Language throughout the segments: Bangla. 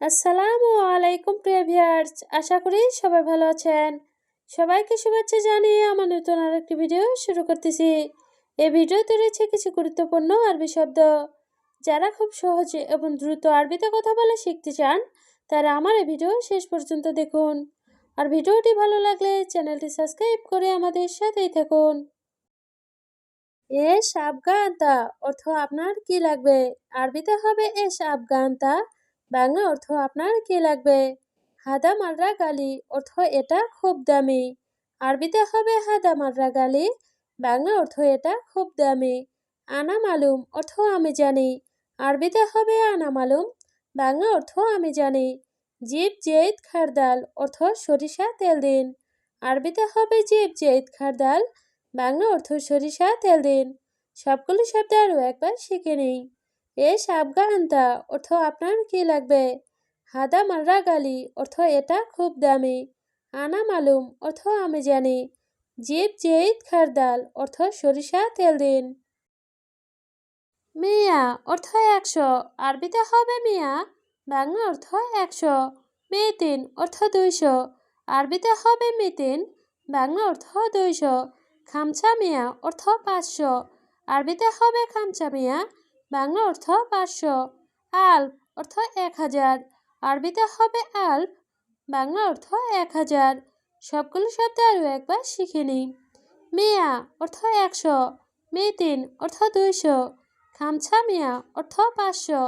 আসসালামু আলাইকুম, প্রিয় ভিউয়ার্স। আশা করি সবাই ভালো আছেন। সবাইকে শুভেচ্ছা জানিয়ে আমার নতুন আরেকটি ভিডিও শুরু করতেছি। এই ভিডিওতে রয়েছে কিছু গুরুত্বপূর্ণ আরবি শব্দ। যারা খুব সহজে এবং দ্রুত আরবিতে কথা বলে শিখতে চান, তারা আমার এই ভিডিও শেষ পর্যন্ত দেখুন। আর ভিডিওটি ভালো লাগলে চ্যানেলটি সাবস্ক্রাইব করে আমাদের সাথেই থাকুন। এস আফগানতা অর্থ আপনার কি লাগবে? আরবিতে হবে এস আফগানতা বাংলা অর্থ আপনার কি লাগবে? হাদা মাররা গালি, অর্থ এটা খুব দামি। আরবিতে হবে হাদা মাররা গালি বাংলা অর্থ এটা খুব দামি। আনা মালুম, অর্থ আমি জানি। আরবিতে হবে আনা মালুম বাংলা অর্থ আমি জানি। জিপ জেদ খারদাল, অর্থ সরিষা, তেল দিন। আরবিতে হবে জিপ জেদ খারদাল বাংলা অর্থ সরিষা, তেল দিন। সবগুলো শব্দ আরও একবার শিখে নিই। এ সাবগান্তা অর্থ আপনার কি লাগবে? হাদা মাররা গালি, অর্থ এটা খুব দামি। আনা মালুম, অর্থ আমি জানি। জিপ জেইদ খারদাল অর্থ সরিষা তেল দিন। মিয়া, অর্থ একশো। আরবিতে হবে মিয়া? বাংলা অর্থ একশো। মেতিন, অর্থ দুইশো। আরবিতে হবে মেতিন? বাংলা অর্থ দুইশো। খামছা মিয়া, অর্থ পাঁচশো। আরবিতে হবে খামচা মিয়া? বাংলা অর্থ পাঁচশো। আলফ অর্থ এক হাজার। আরবিতে হবে আলফ বাংলা অর্থ এক হাজার। সবগুলো শব্দ আরও একবার শিখে নিই। মিয়া অর্থ একশো, মেতিন অর্থ দুইশো, খামছা মিয়া অর্থ পাঁচশো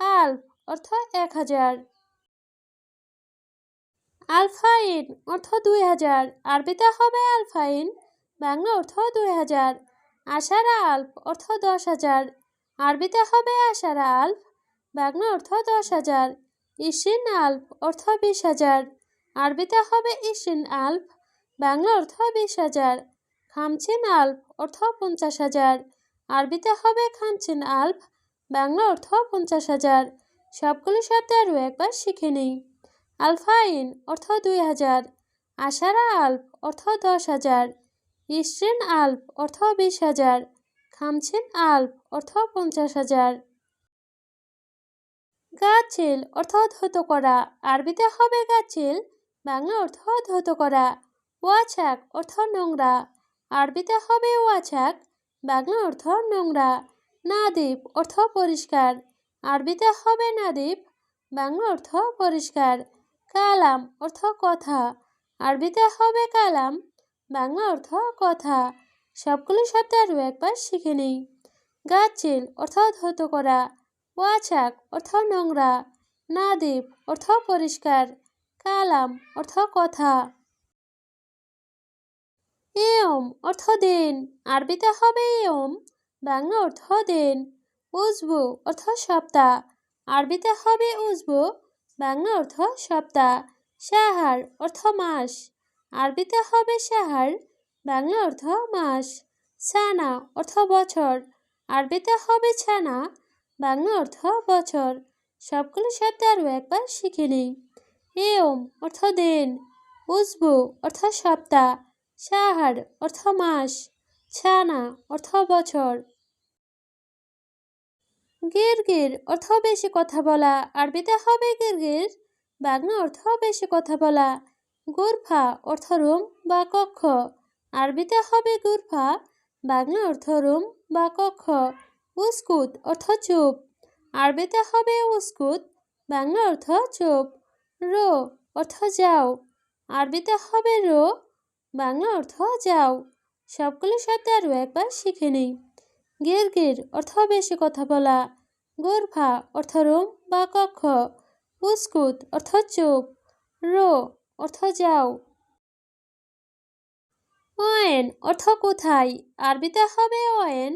আলফ অর্থ এক হাজার। আলফাইন অর্থ দুই হাজার। আরবিতে হবে আলফাইন, বাংলা অর্থ দুই হাজার। আশারা আল্প অর্থ দশ হাজার। আরবিতে হবে আশারা আলফ বাংলা অর্থ দশ হাজার, ইসিন আলফ অর্থ বিশ হাজার আরবিতে হবে ইসিন আলফ, বাংলা অর্থ বিশ হাজার, খামচিন আলফ অর্থ পঞ্চাশ হাজার আরবিতে হবে খামচিন আলফ, বাংলা অর্থ পঞ্চাশ হাজার। সবগুলো শব্দ আরও একবার শিখে নিই। আলফাইন অর্থ দুই হাজার, আশারা আলফ অর্থ দশ হাজার ইসরিন আলফ অর্থ বিশ হাজার খামছেন আলফ অর্থ পঞ্চাশ হাজার। গাছিল অর্থ ধৌত করা আরবিতে হবে গাছিল, বাংলা অর্থ ধৌত করা ওয়াছাক অর্থ নোংরা। আরবিতে হবে ওয়াছাক, বাংলা অর্থ নোংরা। নাদীপ অর্থ পরিষ্কার। আরবিতে হবে নাদীপ বাংলা অর্থ পরিষ্কার। কালাম অর্থ কথা। আরবিতে হবে কালাম, বাংলা অর্থ কথা। সবগুলো শব্দ আরও একবার শিখে নিই। গাছিল অর্থ ধৌত করা ওয়াছাক অর্থ নোংরা, নাদীপ অর্থ পরিষ্কার, কালাম অর্থ কথা। এম অর্থ দিন, আরবিতে হবে এম বাংলা অর্থ দিন, উজবু অর্থ সপ্তাহ, আরবিতে হবে উজবু, বাংলা অর্থ সপ্তাহ, সাহার অর্থ মাস, আরবিতে হবে সাহার বাংলা অর্থ মাস, ছানা অর্থ বছর, আরবিতে হবে ছানা, বাংলা অর্থ বছর। সবগুলো শব্দ আরও একবার শিখে নিই। এম অর্থ দিন, উজবু অর্থ সপ্তাহ সাহার অর্থ মাস, ছানা অর্থ বছর। গির অর্থ বেশি কথা বলা, আরবিতে হবে গির বাংলা অর্থ বেশি কথা বলা। গুরফা অর্থ রুম বা কক্ষ আরবিতে হবে গুরফা, বাংলা অর্থ রুম বা কক্ষ, উস্কুত অর্থ চুপ। আরবিতে হবে উস্কুত, বাংলা অর্থ চুপ। রো অর্থ যাও। আরবিতে হবে রো, বাংলা অর্থ যাও। সবগুলো শব্দ আরও একবার শিখে নিই। গির গির অর্থ বেশি কথা বলা। গোরফা অর্থ রুম বা কক্ষ। উস্কুত অর্থ চুপ। রো অর্থ যাও। ওয়েন অর্থ কোথায়? আরবিতে হবে ওয়েন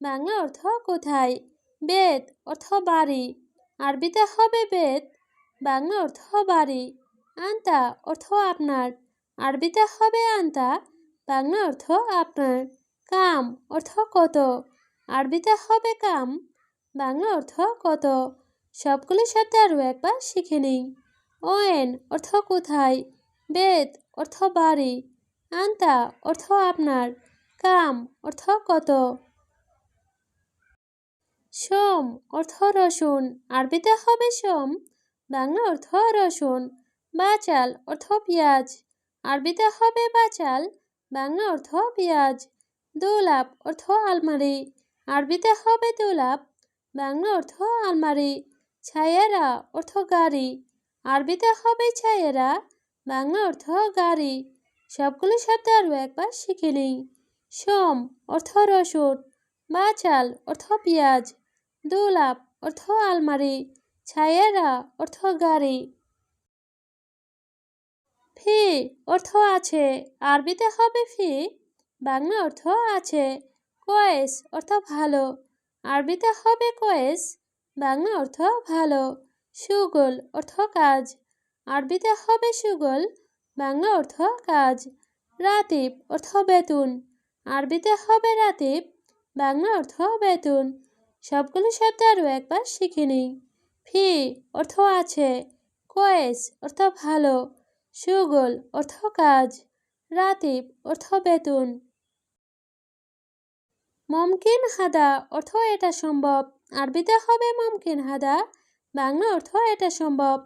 বাংলা অর্থ কোথায়? বেদ অর্থ বাড়ি, আরবিতে হবে বেদ বাংলা অর্থ বাড়ি, আন্তা অর্থ আপনার, আরবিতে হবে আন্তা, বাংলা অর্থ আপনার, কাম অর্থ কত? আরবিতে হবে কাম, বাংলা অর্থ কত? সবগুলি শব্দ আরও একবার শিখে নিই। ওয়েন অর্থ কোথায়? বেদ অর্থ বাড়ি আন্তা, অর্থ আপনার। কাম, অর্থ কত? সোম, অর্থ রসুন। আরবিতে হবে সোম। বাংলা অর্থ রসুন। বাচাল, অর্থ পেঁয়াজ। আরবিতে হবে বাচাল। বাংলা অর্থ পেঁয়াজ। দোলাপ, অর্থ আলমারি। আরবিতে হবে দোলাপ। বাংলা অর্থ আলমারি। ছায়েরা অর্থ গাড়ি। আরবিতে হবে ছায়েরা বাংলা অর্থ গাড়ি। সবগুলো শব্দ আরও একবার শিখে নিই। সোম অর্থ রসুন বাচাল অর্থ পেঁয়াজ, দোলাপ অর্থ আলমারি, ছায়েরা অর্থ গাড়ি। ফি অর্থ আছে, আরবিতে হবে ফি, বাংলা অর্থ আছে, কয়েস অর্থ ভালো, আরবিতে হবে কয়েস, বাংলা অর্থ ভালো, সুগল অর্থ কাজ, আরবিতে হবে সুগল বাংলা অর্থ কাজ রাতিব অর্থ বেতন, আরবিতে হবে রাতিব বাংলা অর্থ বেতন। সবগুলো শব্দ আরও একবার শিখে নিই। ফি অর্থ আছে, কয়েস অর্থ ভালো, সুগল অর্থ কাজ রাতিব অর্থ বেতন। মমকিন হাদা অর্থ এটা সম্ভব, আরবিতে হবে মমকিন হাদা, বাংলা অর্থ এটা সম্ভব।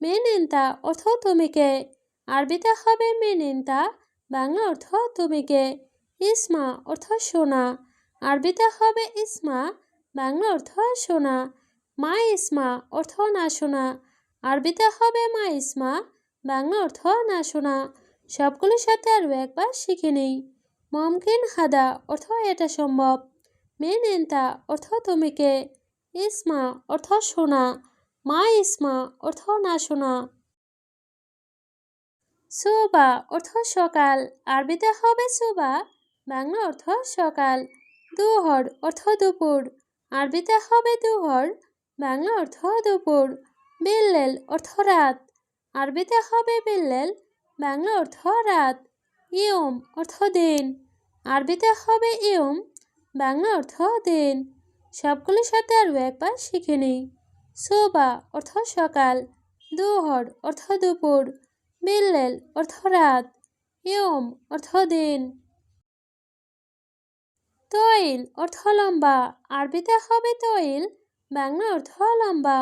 মেনিনতা অর্থ তুমিকে আরবিতে হবে মেনিনতা বাংলা অর্থ তুমিকে। ইসমা অর্থ সোনা। আরবিতে হবে ইসমা, বাংলা অর্থ সোনা। মা ইসমা অর্থ না শোনা আরবিতে হবে মা ইসমা, বাংলা অর্থ না শোনা সবগুলোর সাথে আরও একবার শিখে নেই। মমকিন হাদা অর্থ এটা সম্ভব। মেন এন্তা অর্থ তুমিকে। ইসমা অর্থ শোনা মা ইসমা অর্থ না শোনা সুবা, অর্থ সকাল। আরবিতে হবে সুবা, বাংলা অর্থ সকাল। দুহর, অর্থ দুপুর। আরবিতে হবে দুহর, বাংলা অর্থ দুপুর। বিল্লেল, অর্থ রাত। আরবিতে হবে বিল্লেল, বাংলা অর্থ রাত। ইয়ম, অর্থ দিন। আরবিতে হবে ইয়ম, বাংলা অর্থ দিন। সবগুলির সাথে আরও একবার শিখে নিই। সোবা, অর্থ সকাল। দুহর, অর্থ দুপুর। বিল্লেল অর্থ রাত ইয়ম অর্থ দিন তৈল অর্থ লম্বা আরবিতে হবে তৈল, বাংলা অর্থ লম্বা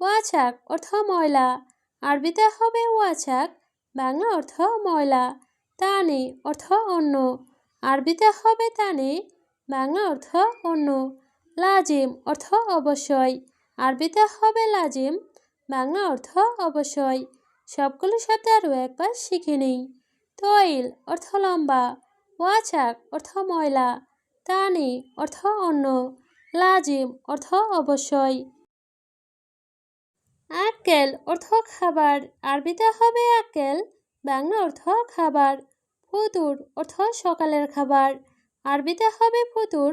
ওয়াছাক অর্থ ময়লা আরবিতে হবে ওয়াছাক বাংলা অর্থ ময়লা তানি অর্থ অন্য আরবিতে হবে তানি, বাংলা অর্থ অন্য লাজিম অর্থ অবশ্যই, আরবিতে হবে লাজিম, বাংলা অর্থ অবশ্যই। সবগুলো সাথে আরও একবার শিখে নিই। তৈল অর্থ লম্বা, ওয়াচাক অর্থ ময়লা, তানি অর্থ অন্য, লাজিম অর্থ অবশ্যই। আক্কেল অর্থ খাবার, আরবিতে হবে আক্কেল বাংলা অর্থ খাবার ফুতুর অর্থ সকালের খাবার, আরবিতে হবে ফুতুর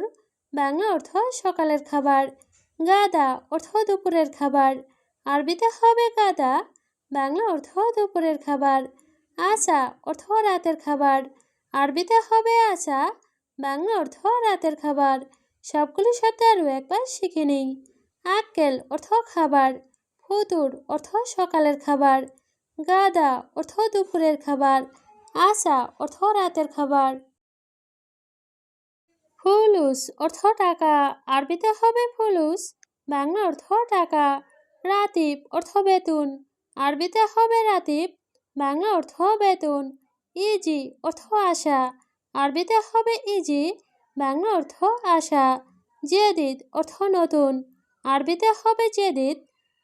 বাংলা অর্থ সকালের খাবার, গাদা অর্থ দুপুরের খাবার, আরবিতে হবে গাদা বাংলা অর্থ দুপুরের খাবার আশা অর্থ রাতের খাবার, আরবিতে হবে আচা বাংলা অর্থ রাতের খাবার, সবগুলি শব্দ আরও একবার শিখে নিই। আক্কেল অর্থ খাবার, ফুতুর অর্থ সকালের খাবার, গাদা অর্থ দুপুরের খাবার আচা অর্থ রাতের খাবার। ফুলুস অর্থ টাকা, আরবিতে হবে ফুলুস, বাংলা অর্থ টাকা, রাতিব অর্থ বেতন। আরবিতে হবে রাতিব বাংলা অর্থ বেতন। ইজি অর্থ আশা। আরবিতে হবে ইজি বাংলা অর্থ আশা। জেদিদ, অর্থ নতুন। আরবিতে হবে জেদিদ,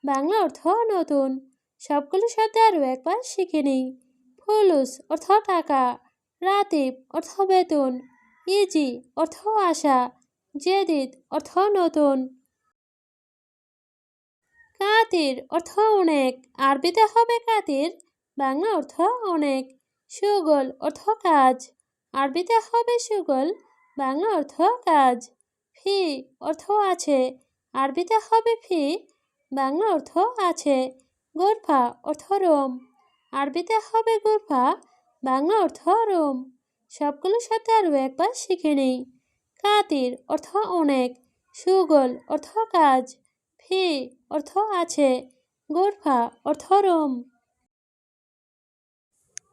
বাংলা অর্থ নতুন। সবগুলো শব্দ আরও একবার শিখে নিই। ফুলুস, অর্থ টাকা। রাতিব অর্থ বেতন। ইজি অর্থ আশা। জেদিদ, অর্থ নতুন। কাতির অর্থ অনেক। আরবিতে হবে কাতির, বাংলা অর্থ অনেক। সুগল অর্থ কাজ। আরবিতে হবে সুগল, বাংলা অর্থ কাজ। ফি অর্থ আছে। আরবিতে হবে ফি, বাংলা অর্থ আছে। গোরফা অর্থ রোম। আরবিতে হবে গোরফা, বাংলা অর্থ রোম। সবগুলোর সাথে আরও একবার শিখে নিই। কাতির অর্থ অনেক। সুগল অর্থ কাজ। ফি অর্থ আছে, গোরফা অর্থ রোম।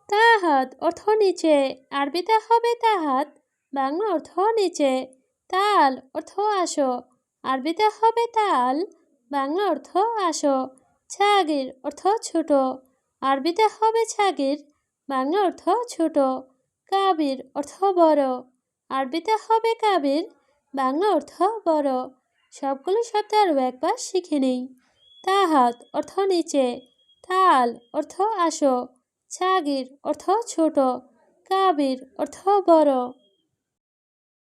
তাহাত অর্থ নিচে আরবিতে হবে তাহাত, বাংলা অর্থ নিচে, তাল অর্থ আসো আরবিতে হবে তাল, বাংলা অর্থ আসো, ছাগির অর্থ ছোট আরবিতে হবে ছাগির, বাংলা অর্থ ছোট, কাবির অর্থ বড় আরবিতে হবে কাবির, বাংলা অর্থ বড় সবগুলো শব্দ আরও একবার শিখে নেই। তাহাত অর্থ নিচে, তাল অর্থ আসো, ছাগির অর্থ ছোট, কাবির অর্থ বড়।